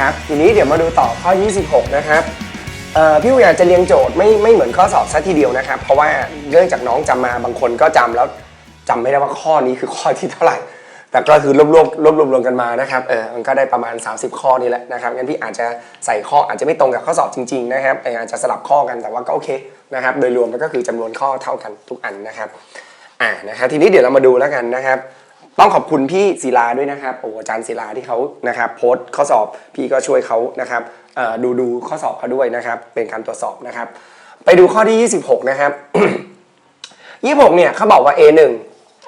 นะครับ ทีนี้เดี๋ยวมาดูต่อข้อ 26 นะครับเอ่อพี่วิอยากจะเรียงโจทย์ไม่ไม่เหมือนข้อสอบซะทีเดียวนะครับ เพราะว่าเนื่องจากน้องจำมาบางคนก็จำแล้วจำไม่ได้ว่าข้อนี้คือข้อที่เท่าไหร่ แต่ก็คือรวบรวมรวบรวมรวมกันมานะครับเออมันก็ได้ประมาณ 30 ข้อนี่แหละนะครับงั้นพี่อาจจะใส่ข้ออาจจะไม่ตรงกับข้อสอบจริงๆนะครับอออาจจะสลับข้อกันแต่ว่าก็โอเคนะครับโดยรวมมันก็คือจำนวนข้อเท่ากันทุกอันนะครับอ่านะครับทีนี้เดี๋ยวเรามาดูแล้วกันนะครับ ต้องขอบคุณพี่ศิลาด้วยนะครับโอ้อาจารย์ศิลาที่เขานะครับโพสต์ข้อสอบพี่ก็ช่วยเขานะครับดูดูข้อสอบเขาด้วยนะครับ เป็นการตรวจสอบนะครับ ไปดูข้อที่ 26 นะครับ 26 เนี่ยเขาบอกว่า A1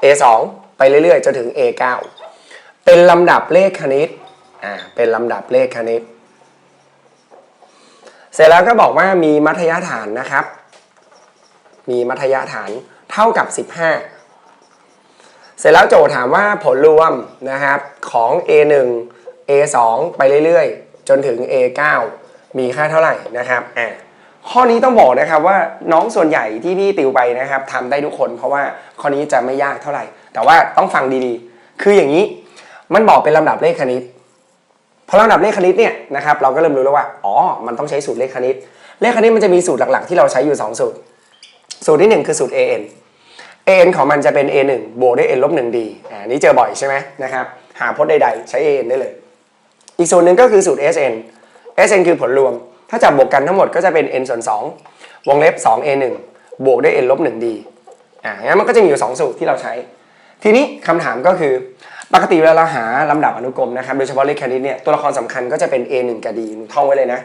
A2 ไปเรื่อยๆจนถึง A9 เป็นลำดับเลขคณิตอ่าเป็นลำดับเลขคณิต เสร็จแล้วก็บอกว่ามีมัธยฐานนะครับ มีมัธยฐานเท่ากับ 15 เสร็จแล้วโจทย์ถามว่าผลรวมนะครับของ A1 A2 ไปเรื่อยๆ จนถึง A9 มีค่าเท่าไหร่นะครับอ่าข้อนี้ต้องบอกนะครับว่าน้องส่วนใหญ่ที่พี่ติวไปนะครับทำได้ทุกคน เพราะว่าข้อนี้จะไม่ยากเท่าไหร่ แต่ว่าต้องฟังดีๆ คืออย่างนี้มันบอกเป็นลำดับเลขคณิตพอลำดับเลขคณิตเนี่ยนะครับเราก็เริ่มรู้แล้วว่าอ๋อมันต้องใช้สูตรเลขคณิต เลขคณิตมันจะมีสูตรหลักๆ ที่เราใช้อยู่สองสูตร สูตรที่หนึ่งคือสูตร an an ของมันจะเป็น a 1 บวกด้วย n ลบ1 d อ่านี่เจอบ่อยใช่ไหมนะครับ หาพจน์ใดๆ ใช้ an ได้เลย อีกสูตรหนึ่งก็คือสูตร sn sn คือผลรวม ถ้าจับบวกกันทั้งหมดก็จะเป็น n ส่วน 2 วงเล็บ 2 a 1 บวกด้วย n ลบ1 d อ่างั้นมันก็จะมีอยู่ 2 สูตรที่เราใช้ ทีนี้คำถามก็คือ ปกติเวลาเราหาลำดับอนุกรมนะครับ โดยเฉพาะเลขคณิตเนี่ย ตัวละครสำคัญก็จะเป็น a 1 กับ d ท่องไว้เลยนะ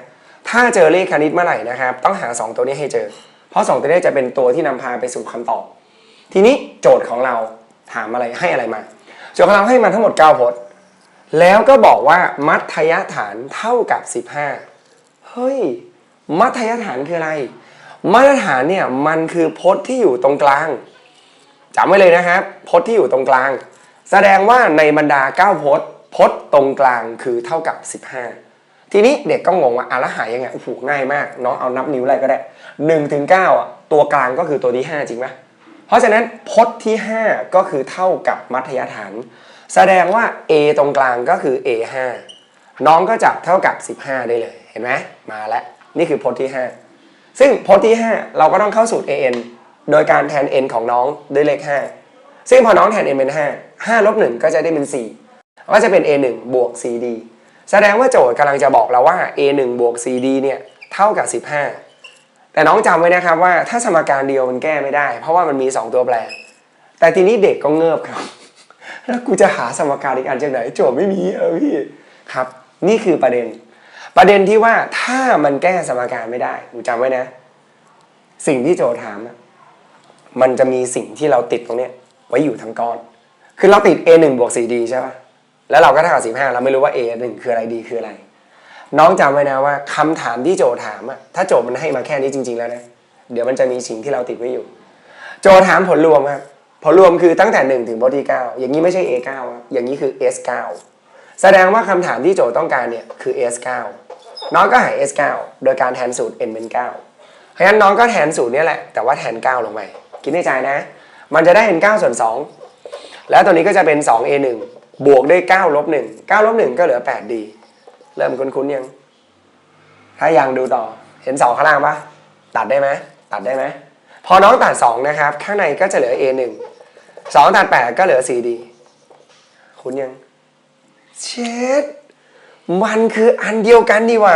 ถ้าเจอเลขคณิตเมื่อไหร่นะครับ ต้องหา 2 ตัวนี้ให้เจอ เพราะ 2 ตัวนี้จะเป็นตัวที่นำพาไปสู่คำตอบ ทีนี้โจทย์ของเราถามอะไรให้อะไรมา โจทย์ของเราให้มาทั้งหมด 9 พจน์ แล้วก็บอกว่ามัธยฐานเท่ากับ 15 เฮ้ย มัธยฐานคืออะไร มัธยฐานเนี่ยมันคือพจน์ที่อยู่ตรงกลางจำไว้เลยนะครับ พจน์ที่อยู่ตรงกลาง แสดงว่าในบรรดา 9 พจน์ พจน์ตรงกลางคือเท่ากับ 15 ทีนี้เด็กก็งงว่าอะแล้วหายยังไงโอ้โหง่ายมากน้องเอานับนิ้วอะไรก็ได้1ถึง9ตัวกลางก็คือตัวที่ 5 จริงไหม เพราะฉะนั้นพจน์ที่ 5 ก็คือเท่ากับมัธยฐาน แสดงว่า a ตรงกลางก็คือ a 5น้องก็จับเท่ากับ 15 ได้เลยเห็นไหมมาแล้วนี่คือพจน์ที่ 5 ซึ่งพจน์ที่ 5 เราก็ต้องเข้าสูตร an โดยการแทน n ของน้องด้วยเลข 5 ซึ่งพอน้องแทน n เป็น 5 5ลบ1ก็จะได้เป็น 4 ก็จะเป็น a 1บวก cd แสดงว่าโจทย์กำลังจะบอกเราว่า a 1บวก cd เนี่ยเท่ากับ 15 แต่น้องจำไว้นะครับว่าถ้าสมการเดียวมันแก้ไม่ได้ เพราะว่ามันมี 2 ตัวแปร แต่ทีนี้เด็กก็เงิบครับ แล้วกูจะหาสมการอีกอันจากไหนโจทย์ไม่มีเออพี่ครับ นี่คือประเด็น ประเด็นที่ว่าถ้ามันแก้สมการไม่ได้หนูจำไว้นะ สิ่งที่โจทย์ถามมันจะมีสิ่งที่เราติดตรงเนี้ยไว้อยู่ทั้งก้อน คือเราติด a 1บวก 4d ใช่ป่ะแล้วเราก็เท่ากับ15เราไม่รู้ว่า a 1คืออะไร d คืออะไร น้องจำไว้นะว่าคำถามที่โจถามอะถ้าโจมันให้มาแค่นี้จริง ๆ แล้วนะเดี๋ยวมันจะมีสิ่งที่เราติดไว้อยู่ โจถามผลรวมครับผลรวมคือตั้งแต่ 1 ถึงบทที่ 9 อย่างนี้ไม่ใช่ A9 ครับอย่างนี้คือ S9 แสดงว่าคำถามที่โจต้องการเนี่ยคือ S9 น้องก็หา S9 โดยการแทนสูตร n เป็น 9เพราะฉะนั้นน้องก็แทนสูตรนี้แหละแต่ว่าแทน 9 ลงไปคิดในใจนะ มันจะได้เป็น9ส่วน2แล้วตัวนี้ก็จะเป็น 2A1 บวกด้วย9ลบ1 9ลบ1ก็เหลือ 8D เริ่มคุ้นๆยัง ถ้ายังดูต่อ เห็น2ข้างล่างปะตัดได้ไหมตัดได้ไหมพอน้องตัด2นะครับ ข้างในก็จะเหลือ A1 2ตัด8ก็เหลือ 4D คุณยัง เช็ดมันคืออันเดียวกันดีว่า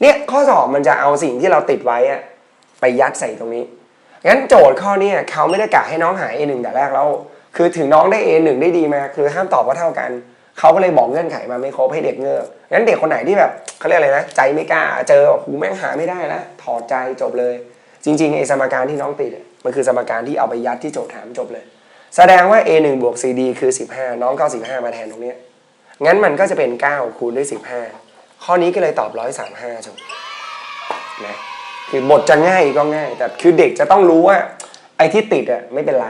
เนี่ยข้อสอบมันจะเอาสิ่งที่เราติดไว้อะไปยัดใส่ตรงนี้ งั้นโจทย์ข้อนี้เขาไม่ได้กะให้น้องหา A1 แต่แรกแล้ว คือถึงน้องได้ A1 ได้ดีมา คือห้ามตอบว่าเท่ากัน เขาก็เลยบอกเงื่อนไขมาไม่ครบให้เด็กเงือกงั้นเด็กคนไหนที่แบบเขาเรียกอะไรนะ ใจไม่กล้า เจอแบบหูแม่งหาไม่ได้แล้วถอดใจจบเลย จริงๆไอ้สมการที่น้องติดมันคือสมการที่เอาไปยัดที่โจทย์ถามจบเลย แสดงว่า A1 บวก CD คือ 15 น้องก็เอา15 มาแทนตรงเนี้ยงั้นมันก็จะเป็น 9 คูณด้วย 15 ข้อนี้ก็เลยตอบ 135จบนะคือบทจะง่ายก็ง่าย แต่คือเด็กจะต้องรู้ว่าไอ้ที่ติดอะไม่เป็นไร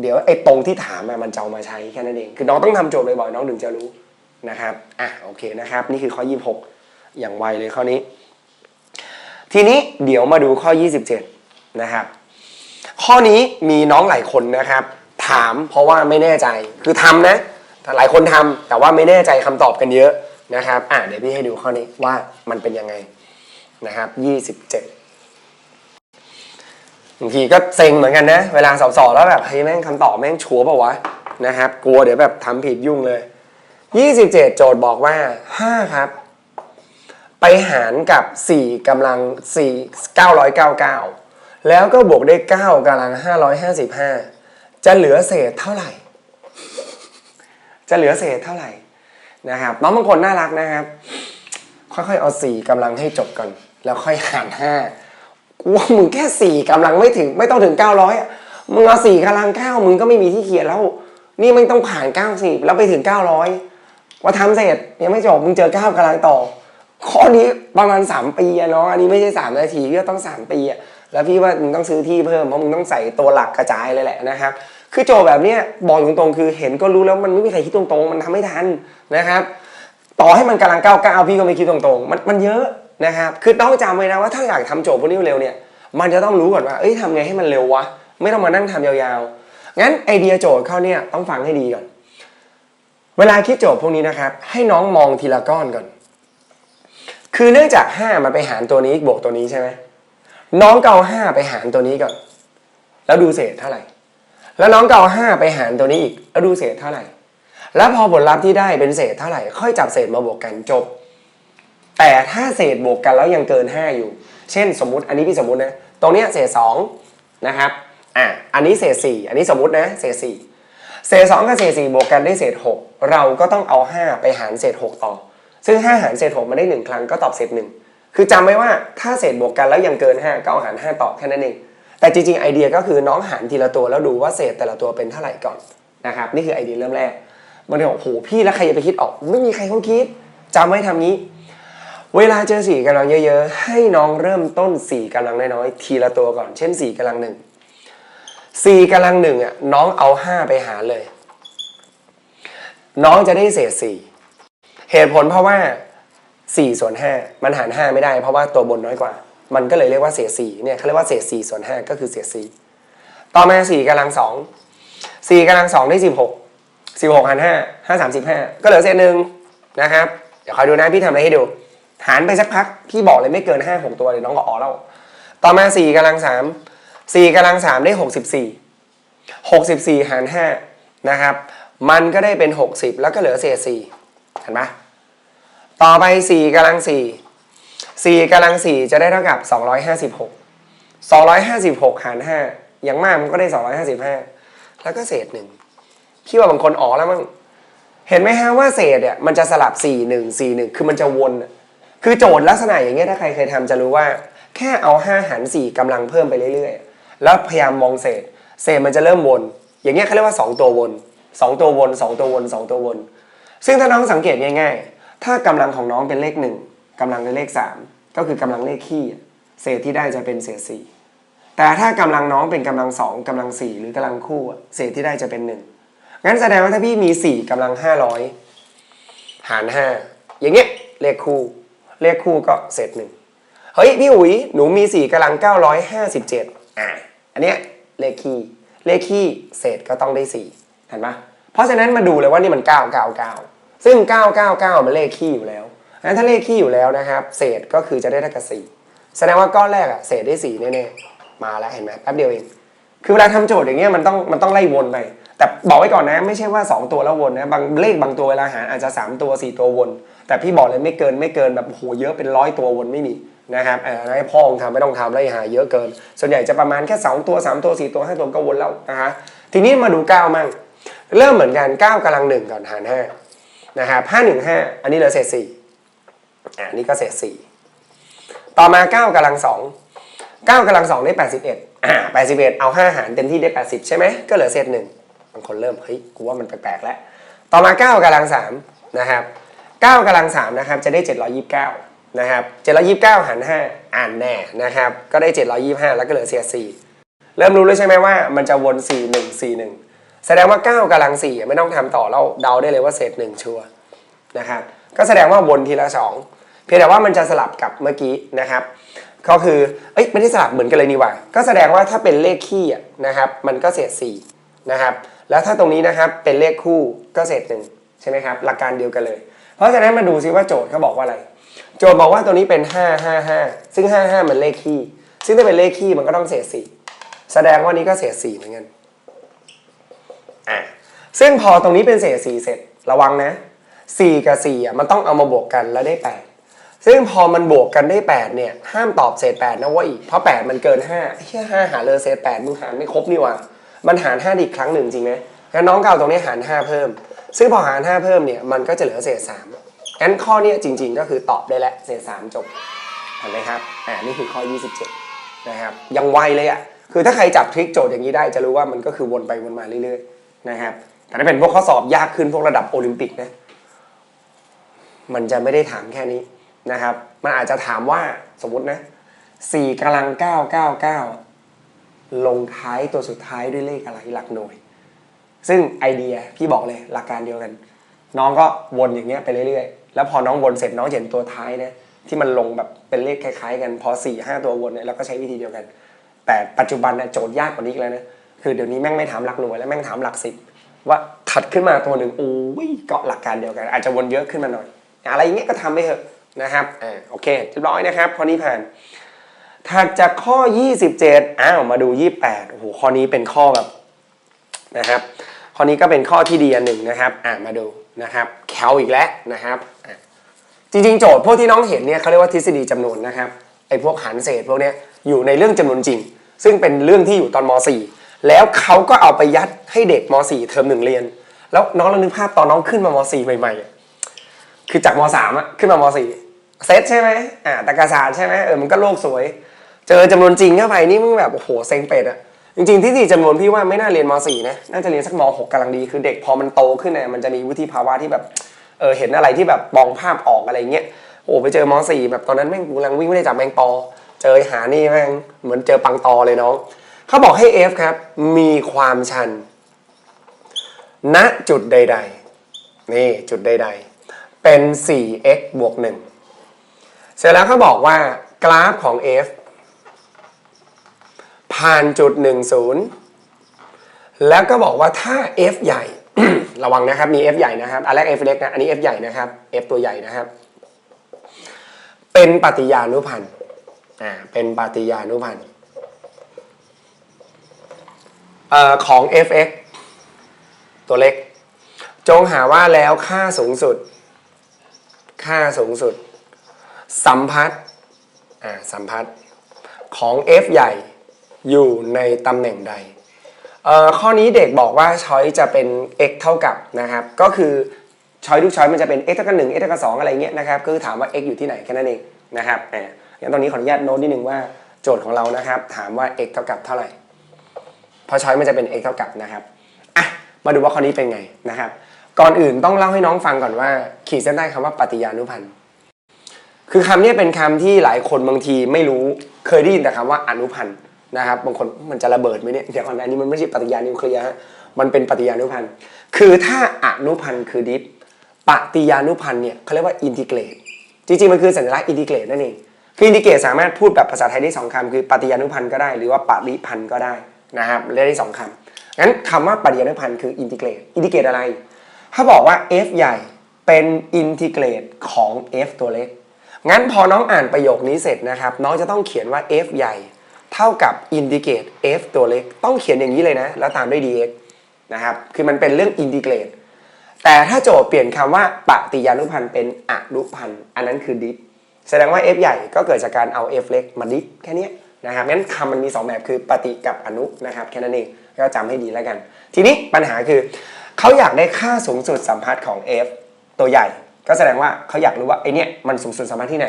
เดี๋ยวไอ้ตรงที่ถามมันจะเอามาใช้แค่นั้นเอง คือน้องต้องทำโจทย์บ่อยๆน้องถึงจะรู้นะครับอะโอเคนะครับ นี่คือข้อ 26 อย่างไวเลยข้อนี้ ทีนี้เดี๋ยวมาดูข้อ 27 นะครับ ข้อนี้มีน้องหลายคนนะครับ ถามเพราะว่าไม่แน่ใจคือทำนะหลายคนทำแต่ว่าไม่แน่ใจคำตอบกันเยอะนะครับ อะเดี๋ยวพี่ให้ดูข้อนี้ว่ามันเป็นยังไงนะครับยี่สิ บางทีก็เซ็งเหมือนกันนะ เวลาสอบๆแล้วแบบเฮ้ยแม่งคำตอบแม่งชัวร์ป่าวะนะครับ กลัวเดี๋ยวแบบทำผิดยุ่งเลย 27 โจทย์บอกว่า 5 ครับ ไปหารกับ 4กำลัง 4 999 แล้วก็บวกด้วย 9กำลัง 555 จะเหลือเศษเท่าไหร่ จะเหลือเศษเท่าไหร่นะครับน้องบางคนน่ารักนะครับ ค่อยๆเอา 4กำลังให้จบก่อน แล้วค่อยหาร 5 กูว่ามึงแค่4กำลังไม่ถึง ไม่ต้องถึง900อะมึงเอา4กำลัง9มึงก็ไม่มีที่เขียนแล้ว นี่มึงต้องผ่าน90แล้วไปถึง900ว่าทำเสร็จยังไม่จบมึงเจอ9กำลังต่อ ข้อนี้ประมาณ3ปีอะเนาะอันนี้ไม่ใช่3นาทีพี่ต้อง3ปีอะแล้วพี่ว่ามึงต้องซื้อที่เพิ่มเพราะมึงต้องใส่ตัวหลักกระจายเลยแหละนะครับคือโจแบบเนี้ยบอกตรงๆคือเห็นก็รู้แล้วมันไม่มีใครคิดตรงๆ มันทำไม่ทันนะครับ ต่อให้มันกำลังก้าวก้าวพี่ก็ไม่คิดตรงๆ มันมันเยอะ นะครับคือต้องจำไว้นะว่าถ้าอยากทำโจทย์พวกนี้เร็วเนี่ยมันจะต้องรู้ก่อนว่าเอ้ยทำไงให้มันเร็ววะไม่ต้องมานั่งทำยาวๆงั้นไอเดียโจทย์เข้าเนี่ยต้องฟังให้ดีก่อน เวลาคิดโจทย์พวกนี้นะครับ ให้น้องมองทีละก้อนก่อน คือเนื่องจาก 5 มันไปหารตัวนี้บวกตัวนี้ใช่ไหมน้องเกเอา5ไปหารตัวนี้ก่อน แล้วดูเศษเท่าไหร่ แล้วน้องเกเอา5ไปหารตัวนี้อีก แล้วดูเศษเท่าไหร่ แล้วพอผลลัพธ์ที่ได้เป็นเศษเท่าไหร่ ค่อยจับเศษมาบวกกันจบ แต่ถ้าเศษบวกกันแล้วยังเกิน 5 อยู่ เช่นสมมุติอันนี้พี่สมมุตินะ ตรงเนี้ยเศษ2นะครับ อะ อันนี้เศษ 4 อันนี้สมมุตินะ เศษ 4 เศษ2กับเศษ4บวกกันได้เศษ 6 เราก็ต้องเอา 5 ไปหารเศษ 6 ต่อ ซึ่ง 5 หารเศษ6มาได้ 1 ครั้งก็ตอบเศษ 1 คือจำไว้ว่าถ้าเศษบวกกันแล้วยังเกิน 5 ก็เอาหาร 5 ต่อแค่นั้นเอง แต่จริงๆไอเดียก็คือน้องหารทีละตัวแล้วดูว่าเศษแต่ละตัวเป็นเท่าไหร่ก่อนนะครับนี่คือไอเดียเริ่มแรกบางทีบอกโหพี่แล้วใครจะไปคิดออก ไม่มีใครเขาคิดจำไว้ทำงี้ เวลาเจอสี่กำลังเยอะ ๆ ให้น้องเริ่มต้นสี่กำลังน้อยๆทีละตัวก่อน เช่นสี่กำลังหนึ่งสี่กำลังหนึ่งอะน้องเอาห้าไปหารเลย น้องจะได้เศษสี่เหตุผลเพราะว่าสี่ส่วนห้ามันหารห้าไม่ได้ เพราะว่าตัวบนน้อยกว่า มันก็เลยเรียกว่าเศษสี่เนี่ยเขาเรียกว่าเศษสี่ส่วนห้าก็คือเศษสี่ต่อมาสี่กำลังสองสี่กำลังสองได้สิบหกสิบหกหารห้าห้าสามสิบห้าก็เหลือเศษหนึ่งนะครับ เดี๋ยวคอยดูนะพี่ทำอะไรให้ดู หารไปสักพัก พี่บอกเลยไม่เกินห้าหกตัวเดี๋ยน้องก็อ๋อแล้ว ต่อมาสี่กำลังสามสี่กำลังสามได้หกสิบสี่หกสิบสี่หารห้านะครับ มันก็ได้เป็นหกสิบแล้วก็เหลือเศษสี่เห็นปะต่อไปสี่กำลังสี่สี่กำลังสี่จะได้เท่ากับสองร้อยห้าสิบหกสองร้อยห้าสิบหกหารห้าอย่างมากมันก็ได้สองร้อยห้าสิบห้าแล้วก็เศษหนึ่งพี่ว่าบางคนอ๋อแล้วมั้งเห็นไหมฮะว่าเศษเนี่ยมันจะสลับ4 1 4 1คือมันจะวน คือโจทย์ลักษณะอย่างเงี้ยถ้าใครเคยทำจะรู้ว่า แค่เอา 5 หาร 4กำลังเพิ่มไปเรื่อยๆ แล้วพยายามมองเศษ เศษมันจะเริ่มวน อย่างเงี้ยเขาเรียกว่า 2 ตัววน 2 ตัววน 2 ตัววน 2 ตัววน ซึ่งถ้าน้องสังเกตง่าย ๆ ถ้ากำลังของน้องเป็นเลข 1กำลังเป็นเลข 3 ก็คือกำลังเลขคี่อะเศษที่ได้จะเป็นเศษ 4 แต่ถ้ากำลังน้องเป็นกำลัง 2กำลัง 4 หรือกำลังคู่เศษที่ได้จะเป็น 1 งั้นแสดงว่าถ้าพี่มี 4กำลัง 500 หาร 5 อย่างเงี้ยเลขคู่ เลขคู่ก็เศษหนึ่งเฮ้ยพี่อุ๋ยหนูมี4กำลัง 957อ่าอันเนี้ยเลขคี่เลขคี่เศษก็ต้องได้4เห็นปะเพราะฉะนั้นมาดูเลยว่านี่มัน 999 ซึ่ง 999 มันเลขคี่อยู่แล้วงั้นถ้าเลขคี่อยู่แล้วนะครับ เศษก็คือจะได้เท่ากับ4แสดงว่าก้อนแรกอะเศษได้4แน่ๆมาแล้วเห็นไหมแป๊บเดียวเอง คือเวลาทำโจทย์อย่างเงี้ยมันต้องมันต้องไล่วนไป แต่บอกไว้ก่อนนะ ไม่ใช่ว่า 2 ตัวแล้ววนนะบางเลขบางตัวเวลาหารอาจจะ 3 ตัว 4 ตัววน แต่พี่บอกเลยไม่เกินไม่เกินแบบโหเยอะเป็นร้อยตัววนไม่มีนะครับเออให้พ่อมึงทำไม่ต้องทำแล้วอย่าหาเยอะเกิน ส่วนใหญ่จะประมาณแค่ 2 ตัว 3 ตัว 4 ตัว 5 ตัวก็วนแล้วนะฮะทีนี้มาดู 9 มั่ง เริ่มเหมือนกัน9กำลังหนึ่งก่อนหาร5นะครับ5 1 5อันนี้เหลือเศษ4อ่านี่ก็เศษ4ต่อมา 9กำลัง2 9กำลัง2ได้ 81อ่า81 เอา 5 หารเต็มที่ได้ 80 ใช่ไหมก็เหลือเศษ1บางคนเริ่มเฮ้ยกูว่ามันแปลกๆแล้ว ต่อมา 9กำลัง3นะครับ 9กำลัง3นะครับจะได้ 729นะครับ729หาร5อ่านแน่นะครับก็ได้ 725 แล้วก็เหลือเศษ4เริ่มรู้แล้วใช่ไหมว่ามันจะวน 4 1 4 1 แสดงว่า 9กำลัง4ไม่ต้องทำต่อเราเดาได้เลยว่าเศษ1ชัวนะครับก็แสดงว่าวนทีละ 2 เพียงแต่ว่ามันจะสลับกับเมื่อกี้นะครับก็คือเอ้ยไม่ได้สลับเหมือนกันเลยนี่ว่า ก็แสดงว่าถ้าเป็นเลขคี่นะครับมันก็เศษ4นะครับแล้วถ้าตรงนี้นะครับเป็นเลขคู่ก็เศษหนึ่งใช่ไหมครับหลักการเดียวกันเลย เพราะฉะนั้นมาดูซิว่าโจทย์เขาบอกว่าอะไร โจทย์บอกว่าตัวนี้เป็น 5 5 5 ซึ่ง 5 5 มันเลขคี่ ซึ่งถ้าเป็นเลขคี่มันก็ต้องเศษ4แสดงว่านี้ก็เศษ4เหมือนกันอะซึ่งพอตรงนี้เป็นเศษ4เสร็จระวังนะ 4 กับ4อะมันต้องเอามาบวกกันแล้วได้ 8 ซึ่งพอมันบวกกันได้ 8 เนี่ย ห้ามตอบเศษ 8 นะว่าอีก เพราะ 8 มันเกิน5เฮีย5หาเลยเศษ 8 มึงหารไม่ครบนี่ว่า มันหาร5อีกครั้งหนึ่งจริงไหมงั้นน้องเก็เอาตรงนี้หาร 5 เพิ่ม ซึ่งพอหาร5เพิ่มเนี่ยมันก็จะเหลือเศษ3งั้นข้อนี้จริง ๆ ก็คือตอบได้แล้วเศษ3จบเห็นไหมครับอ่านี่คือข้อ 27 นะครับยังไวเลยอะคือถ้าใครจับทริคโจทย์อย่างนี้ได้จะรู้ว่ามันก็คือวนไปวนมาเรื่อยๆนะครับแต่ถ้าเป็นพวกข้อสอบยากขึ้นพวกระดับโอลิมปิกนะมันจะไม่ได้ถามแค่นี้นะครับ มันอาจจะถามว่าสมมตินะสี่กำลังเก้าเก้าเก้าลงท้ายตัวสุดท้ายด้วยเลขอะไรหลักหน่วย ซึ่งไอเดียพี่บอกเลยหลักการเดียวกัน น้องก็วนอย่างเงี้ยไปเรื่อยๆ แล้วพอน้องวนเสร็จน้องเห็นตัวท้ายนะที่มันลงแบบเป็นเลขคล้ายๆ กันพอ4ี่ห้าตัววนเนี่ยเราก็ใช้วิธีเดียวกัน แต่ปัจจุบันนะโจทย์ยากกว่านี้แล้วนะคือเดี๋ยวนี้แม่งไม่ถามหลักหน่วยแล้วแม่งถามหลักสิบว่าถัดขึ้นมาตัวหนึ่งโอ้ยก็หลักการเดียวกัน อาจจะวนเยอะขึ้นมาหน่อยอะไรอย่างเงี้ยก็ทำไปเถอะนะครับอ่าโอเคเรียบร้อยนะครับข้อนี้ผ่านถัดจากข้อ 27 อ้าว มาดู 28โอ้โหข้อนี้เป็นข้อแบบนะครับ ข้อนี้ก็เป็นข้อที่ดีอันหนึ่งนะครับ อ่ามาดูนะครับแคลอีกแล้วนะครับจริงๆ โจทย์พวกที่น้องเห็นเนี่ยเขาเรียกว่าทฤษฎีจำนวนนะครับไอ้พวกหารเศษพวกเนี้ยอยู่ในเรื่องจำนวนจริง ซึ่งเป็นเรื่องที่อยู่ตอนม .4 แล้วเขาก็เอาไปยัดให้เด็กม .4 เทอมหนึ่งเรียน แล้วน้องลองนึกภาพตอนน้องขึ้นมาม .4 ใหม่ๆคือจากมสามอะขึ้นมามสี่เซตใช่ไหมอ่าตากาศาสตร์ใช่ไหมเออมันก็โลกสวย เจอจำนวนจริงเข้าไปนี่มึงแบบโอ้โหเซ็งเป็ดอะ จริงๆที่สี่จำนวนพี่ว่าไม่น่าเรียนมสี่นะน่าจะเรียนสักมหกำลังดีคือเด็กพอมันโตขึ้นเนี่ยมันจะมีวุฒิภาวะที่แบบเออเห็นอะไรที่แบบมองภาพออกอะไรเงี้ยโอ้ไปเจอมสี่แบบตอนนั้นแม่งกำลังวิ่งไม่ได้จับแมงปอ เจอหานี่แม่งเหมือนเจอปังตอเลยน้องเขาบอกให้ F ครับ มีความชัน ณจุดใด ๆ นี่จุดใด ๆ เป็น 4x บวก1เสร็จแล้วเขาบอกว่ากราฟของ f ผ่านจุด10แล้วก็บอกว่าถ้า f ใหญ่ ระวังนะครับมี f ใหญ่นะครับ อันแรก f เล็กนะ อันนี้ f ใหญ่นะครับ f ตัวใหญ่นะครับ เป็นปฏิญานุพันธ์อ่าเป็นปฏิญานุพันธ์เอ่อของ fx ตัวเล็ก จงหาว่าแล้วค่าสูงสุด ค่าสูงสุด สัมพัทธ์อ่าสัมพัทธ์ของ f ใหญ่ อยู่ในตำแหน่งใด ข้อนี้เด็กบอกว่าช้อยจะเป็น x เท่ากับนะครับ ก็คือช้อยทุกช้อยมันจะเป็น x เท่ากับ1 x เท่ากับ2อะไรเงี้ยนะครับก็คือถามว่า x อยู่ที่ไหนแค่นั้นเองนะครับอย่างตอนนี้ขออนุญาตโน้ตนิดนึงว่าโจทย์ของเรานะครับ ถามว่า x เท่ากับเท่าไหร่พราะช้อยมันจะเป็น x เท่ากับนะครับอะมาดูว่าข้อนี้เป็นไงนะครับ ก่อนอื่นต้องเล่าให้น้องฟังก่อนว่า ขีดเส้นใต้คำว่าปฏิญานุพันธ์คือคำนี้เป็นคำที่หลายคนบางทีไม่รู้ เคยได้ยินแต่คำว่าอนุพันธ์ นะครับบางคนมันจะระเบิดไหมเนี่ยเดี๋ยวก่อนนะอันนี้มันไม่ใช่ปฏิญานิวเคลียร์ฮะมันเป็นปฏิญานุพันธ์คือถ้าอนุพันธ์คือดิฟปฏิญานุพันธ์เนี่ยเขาเรียกว่าอินทิเกรตจริงๆ มันคือสัญลักษณ์อินทิเกรตนั่นเองคืออินทิเกรตสามารถพูดแบบภาษาไทยได้สองคำคือปฏิญานุพันธ์ก็ได้ หรือว่าปริพันธ์ก็ได้นะครับเรียกได้สองคำงั้นคำว่าปฏิญานุพันธ์คืออินทิเกรตอินทิเกรตอะไร ถ้าบอกว่า f ใหญ่เป็นอินทิเกรตของ f ตัวเล็กงั้นพอน้องอ่านประโยคนี้เสร็จนะครับน้องจะต้องเขียนว่า f ใหญ่ เท่ากับอินทิเกรต f ตัวเล็ก ต้องเขียนอย่างนี้เลยนะ แล้วตามด้วย dx นะครับ คือมันเป็นเรื่องอินทิเกรตแต่ถ้าโจทย์เปลี่ยนคำว่าปฏิญานุพันธ์เป็นอนุพันธ์อันนั้นคือดิฟแสดงว่า f ใหญ่ก็เกิดจากการเอา f เล็กมาดิฟแค่นี้นะครับงั้นคำมันมี 2 แบบคือปฏิกับอนุนะครับแค่นั้นเองก็จำให้ดีแล้วกัน ทีนี้ปัญหาคือเขาอยากได้ค่าสูงสุดสัมพัทธ์ของ f ตัวใหญ่ ก็แสดงว่าเขาอยากรู้ว่าไอเนี้ยมันสูงสุดสัมพัทธ์ที่ไหน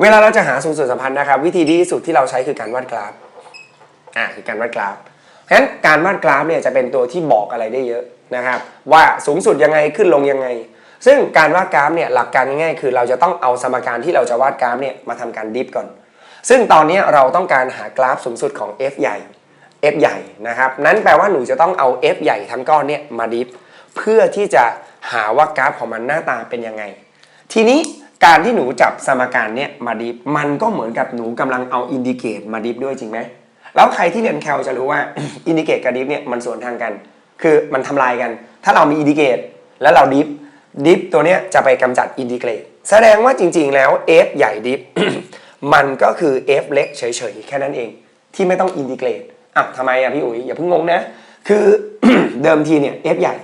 เวลาเราจะหาสูงสุดสัมพัทธ์นะครับ วิธีดีที่สุดที่เราใช้คือการวาดกราฟอ่าคือการวาดกราฟเพราะฉะนั้นการวาดกราฟเนี่ยจะเป็นตัวที่บอกอะไรได้เยอะนะครับ ว่าสูงสุดยังไงขึ้นลงยังไง ซึ่งการวาดกราฟเนี่ยหลักการง่ายๆคือเราจะต้องเอาสมการที่เราจะวาดกราฟเนี่ยมาทำการดิฟก่อน ซึ่งตอนนี้เราต้องการหากราฟสูงสุดของ f ใหญ่ f ใหญ่นะครับนั้นแปลว่าหนูจะต้องเอา f ใหญ่ทั้งก้อนเนี่ยมาดิฟเพื่อที่จะหาว่ากราฟของมันหน้าตาเป็นยังไง ทีนี้ การที่หนูจับสมการเนี่ยมาดิฟมันก็เหมือนกับหนูกำลังเอาอินดิเกตมาดิฟด้วยจริงไหมแล้วใครที่เรียนแคลจะรู้ว่าอินดิเกตกับดิฟเนี่ยมันสวนทางกัน คือมันทำลายกัน ถ้าเรามีอินดิเกตแล้วเราดิฟดิฟตัวเนี้ยจะไปกำจัดอินทิเกตแสดงว่าจริง ๆ แล้ว f ใหญ่ดิฟมันก็คือ f เล็กเฉยๆแค่นั้นเอง ที่ไม่ต้องอินทิเกรตอะทำไมอะพี่อุ๋ยอย่าเพิ่งงงนะ คือเดิมทีเนี่ย f ใหญ่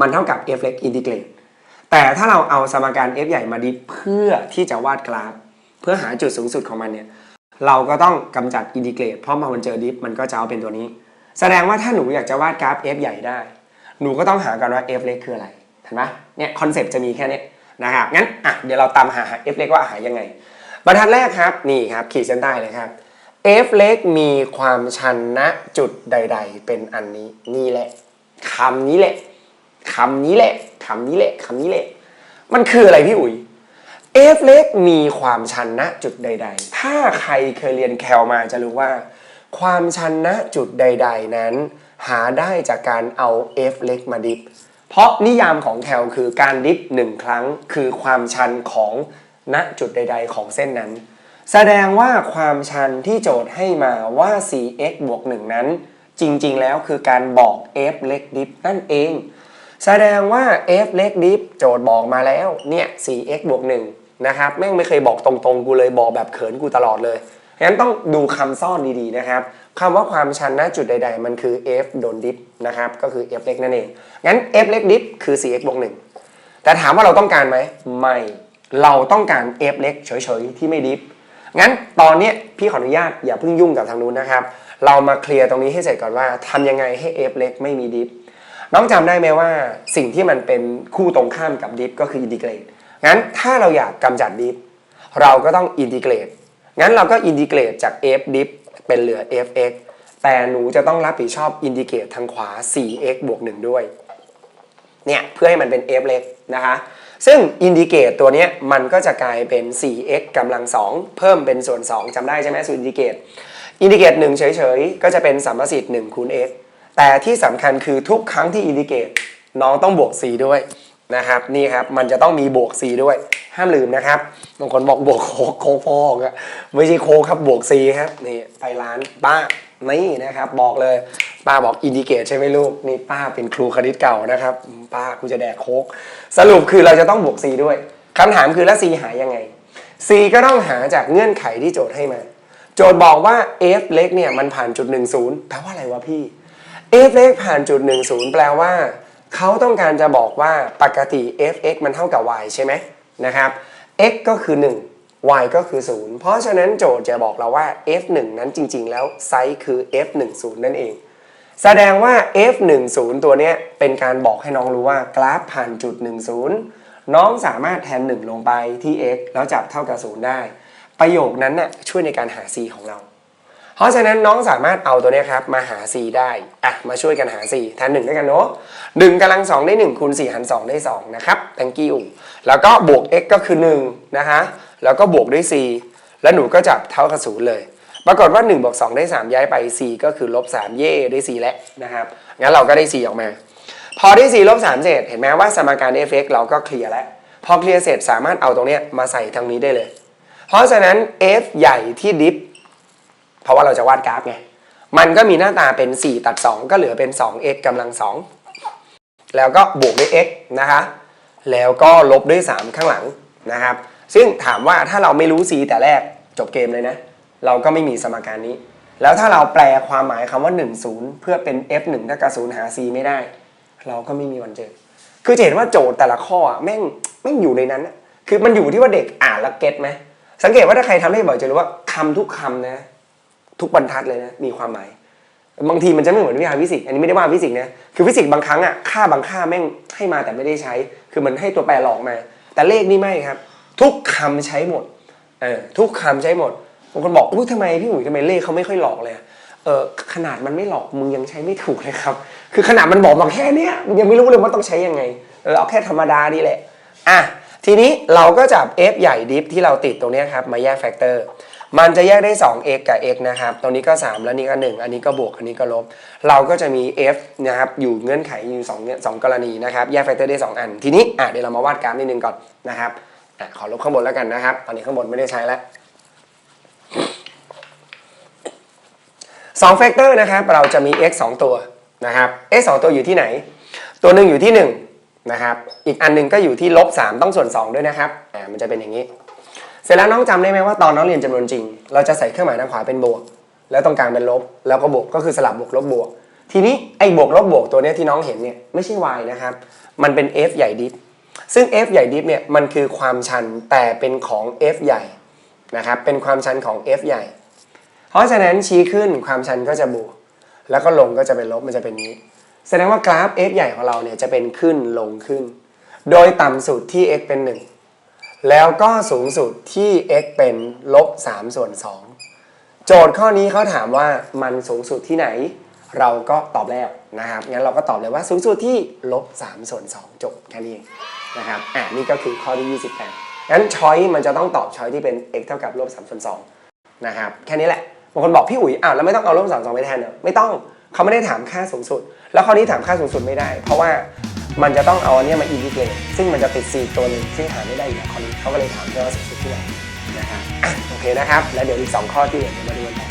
มันเท่ากับ f เล็กอินทิเกรต แต่ถ้าเราเอาสมการ f ใหญ่มาดิฟเพื่อที่จะวาดกราฟ เพื่อหาจุดสูงสุดของมันเนี่ยเราก็ต้องกำจัดอินทิเกรตเพราะพอมันเจอดิฟมันก็จะเอาเป็นตัวนี้ แสดงว่าถ้าหนูอยากจะวาดกราฟ f ใหญ่ได้ หนูก็ต้องหากันว่า f เล็กคืออะไรเห็นไหมเนี่ยคอนเซปต์จะมีแค่นี้นะครับงั้นอะเดี๋ยวเราตามหา f เล็กว่าหายังไง บรรทัดแรกครับนี่ครับขีดเส้นใต้เลยครับ f เล็กมีความชันณจุดใด ๆ เป็นอันนี้นี่แหละคำนี้แหละ คำนี้แหละคำนี้แหละคำนี้แหละ มันคืออะไรพี่อุ๋ย f เล็กมีความชันณจุดใด ๆ ถ้าใครเคยเรียนแคลมาจะรู้ว่า ความชันณจุดใด ๆ นั้น หาได้จากการเอา f เล็กมาดิฟ เพราะนิยามของแคลคือการดิฟหนึ่งครั้ง คือความชันของณจุดใด ๆ ของเส้นนั้น แสดงว่าความชันที่โจทย์ให้มาว่า 4x บวก1นั้น จริงๆ แล้วคือการบอก f เล็กดิฟนั่นเอง แสดงว่า f เล็กดิฟโจทย์บอกมาแล้วเนี่ย 4x บวก1นะครับแม่งไม่เคยบอกตรงๆ กูเลยบอกแบบเขินกูตลอดเลยงั้นต้องดูคำซ่อนดีๆนะครับคำว่าความชันณจุดใด ๆ มันคือ f โดนดิฟนะครับก็คือ f เล็กนั่นเองงั้น f เล็กดิฟคือ 4x บวก1แต่ถามว่าเราต้องการไหมไม่เราต้องการ f เล็กเฉยๆที่ไม่ดิฟงั้นตอนเนี้ยพี่ขออนุญาตอย่าเพิ่งยุ่งกับทางนู้นนะครับ เรามาเคลียร์ตรงนี้ให้เสร็จก่อนว่าทำยังไงให้ f เล็กไม่มีดิฟ น้องจำได้ไหมว่าสิ่งที่มันเป็นคู่ตรงข้ามกับดิฟก็คืออินทิเกรตงั้นถ้าเราอยากกำจัดดิฟเราก็ต้องอินทิเกรตงั้นเราก็อินทิเกรตจาก f ดิฟเป็นเหลือ fx แต่หนูจะต้องรับผิดชอบอินทิเกรตทางขวา 4x บวก 1 ด้วย เนี่ยเพื่อให้มันเป็น f เล็กนะคะ ซึ่งอินดิเกตตัวนี้มันก็จะกลายเป็น 4x กำลัง 2 เพิ่มเป็นส่วน 2จำได้ใช่ไหมส่วนอินดิเกตอินดิเกต1เฉยๆ ก็จะเป็นสัมประสิทธิ์1คูณ x แต่ที่สำคัญคือทุกครั้งที่อินดิเกตน้องต้องบวก c ด้วยนะครับนี่ครับมันจะต้องมีบวก c ด้วย ห้ามลืมนะครับบางคนบอกบวกโคกโคกพอกอะไม่ใช่โคครับบวก c ครับนี่ไปร้านป้านี่นะครับบอกเลยป้าบอกอินดิเกตใช่ไหมลูกนี่ป้าเป็นครูคณิตเก่านะครับ ป้ากูจะแดกโคกสรุปคือเราจะต้องบวก c ด้วยคำถามคือแล้ว c หายังไง c ก็ต้องหาจากเงื่อนไขที่โจทย์ให้มา โจทย์บอกว่า f เล็กเนี่ยมันผ่านจุด 10 แปลว่าอะไรวะพี่ f เล็กผ่านจุด10 แปลว่า เขาต้องการจะบอกว่าปกติ f(x) มันเท่ากับ y ใช่ไหมนะครับ x ก็คือ 1 y ก็คือ 0 เพราะฉะนั้นโจทย์จะบอกเราว่า f1 นั้นจริง ๆ แล้วไซส์คือ f10 นั่นเอง แสดงว่า f10 ตัวนี้เป็นการบอกให้น้องรู้ว่ากราฟผ่านจุด 10 น้องสามารถแทน 1 ลงไปที่ x แล้วจับเท่ากับ 0 ได้ ประโยคนั้นน่ะช่วยในการหา c ของเรา เพราะฉะนั้นน้องสามารถเอาตัวนี้ครับมาหา c ได้อะมาช่วยกันหา c แทน1ด้วยกันเนาะ1กำลัง2ได้1คูณ4หาร2ได้2นะครับ thank you แล้วก็บวก x ก็คือ1นะคะแล้วก็บวกด้วย c แล้วหนูก็จับเท่ากับ0เลย ปรากฏว่า1บวก2ได้ 3 ย้ายไป c ก็คือลบ3เย่ได้ c แล้วนะครับ งั้นเราก็ได้ c ออกมา พอได้ c ลบ3เสร็จเห็นไหมว่าสมการ f(x) เราก็เคลียร์แล้ว พอเคลียร์เสร็จสามารถเอาตรงเนี้ยมาใส่ทางนี้ได้เลย เพราะฉะนั้น f ใหญ่ที่ดิฟ เพราะว่าเราจะวาดกราฟไง มันก็มีหน้าตาเป็น 4 ตัด 2 ก็เหลือเป็น 2x กำลัง 2 แล้วก็บวกด้วย x นะคะ แล้วก็ลบด้วย 3 ข้างหลังนะครับ ซึ่งถามว่าถ้าเราไม่รู้ c แต่แรกจบเกมเลยนะ เราก็ไม่มีสมการนี้ แล้วถ้าเราแปลความหมายคำว่า 1 0 เพื่อเป็น f 1ถ้ากับ0หา c ไม่ได้ เราก็ไม่มีวันเจอ คือจะเห็นว่าโจทย์แต่ละข้อแม่งแม่งอยู่ในนั้น คือมันอยู่ที่ว่าเด็กอ่านแล้วเก็ตไหมสังเกตว่าถ้าใครทำได้บ่อยจะรู้ว่าคำทุกคำนะ ทุกบรรทัดเลยนะมีความหมายบางทีมันจะไม่เหมือนวิชาฟิสิกส์อันนี้ไม่ได้ว่าฟิสิกส์นะคือฟิสิกส์บางครั้งอะค่าบางค่าแม่งให้มาแต่ไม่ได้ใช้ คือมันให้ตัวแปรหลอกมา แต่เลขนี่ไม่ครับ ทุกคำใช้หมดเออทุกคำใช้หมดบางคนบอกอุ้ยทำไมพี่หุ่ยทำไมเลขเขาไม่ค่อยหลอกเลยเออขนาดมันไม่หลอกมึงยังใช้ไม่ถูกเลยครับ คือขนาดมันบอกมาแค่เนี้ยมึงยังไม่รู้เลยว่าต้องใช้ยังไงเออเอาแค่ธรรมดานี่แหละอะทีนี้เราก็จับ f ใหญ่ดิฟที่เราติดตรงนี้ครับมาแยกแฟกเตอร์ มันจะแยกได้ 2x กับ x นะครับตรงนี้ก็ 3 แล้วนี่ก็ 1 อันนี้ก็บวก อันนี้ก็ลบ เราก็จะมี f นะครับอยู่เงื่อนไขอยู่2เนี่ยสองกรณีนะครับแยกแฟกเตอร์ได้ 2 อัน ทีนี้อะเดี๋ยวเรามาวาดกราฟนิดนึงก่อนนะครับอะขอลบข้างบนแล้วกันนะครับ ตอนนี้ข้างบนไม่ได้ใช้แล้ว2แฟกเตอร์นะครับเราจะมี x 2 ตัวนะครับ x 2 ตัวอยู่ที่ไหน ตัวหนึ่งอยู่ที่นะครับอีกอันหนึ่งก็อยู่ที่ลบ3ต้องส่วน 2 ด้วยนะครับอ่ามันจะเป็นอย่างนี้ เสร็จแล้วน้องจำได้ไหมว่าตอนน้องเรียนจำนวนจริง เราจะใส่เครื่องหมายทางขวาเป็นบวก แล้วตรงกลางเป็นลบ แล้วก็บวกก็คือสลับบวกลบบวก ทีนี้ไอ้บวกลบบวกตัวเนี้ยที่น้องเห็นเนี่ยไม่ใช่ y นะครับ มันเป็น f ใหญ่ดิฟซึ่ง f ใหญ่ดิฟเนี่ยมันคือความชันแต่เป็นของ f ใหญ่นะครับ เป็นความชันของ f ใหญ่ เพราะฉะนั้นชี้ขึ้นความชันก็จะบวก แล้วก็ลงก็จะเป็นลบมันจะเป็นนี้ แสดงว่ากราฟ f ใหญ่ของเราเนี่ยจะเป็นขึ้นลงขึ้น โดยต่ำสุดที่ x เป็น 1 แล้วก็สูงสุดที่ x เป็นลบ3ส่วน2โจทย์ข้อนี้เขาถามว่ามันสูงสุดที่ไหน เราก็ตอบแล้วนะครับงั้นเราก็ตอบเลยว่าสูงสุดที่ลบ3ส่วน2จบแค่นี้เองนะครับอะนี่ก็คือข้อที่ 28งั้นช้อยมันจะต้องตอบช้อยที่เป็น x เท่ากับลบ3ส่วน2นะครับแค่นี้แหละบางคนบอกพี่อุ๋ยอ้าวแล้วไม่ต้องเอาลบ3 2ไปแทนเหรอไม่ต้องเขาไม่ได้ถามค่าสูงสุด แล้วข้อนี้ถามค่าสูงสุดไม่ได้ เพราะว่า มันจะต้องเอาอันเนี้ยมาอินทิเกรตซึ่งมันจะติด4ตัวหนึ่งซึ่งหาไม่ได้อยู่แล้วข้อนี้เขาก็เลยถามแค่ว่าสุดที่ไหนนะฮะโอเคนะครับ แล้วเดี๋ยวอีก 2 ข้อที่เหลือเดี๋ยวมาดูกันต่อ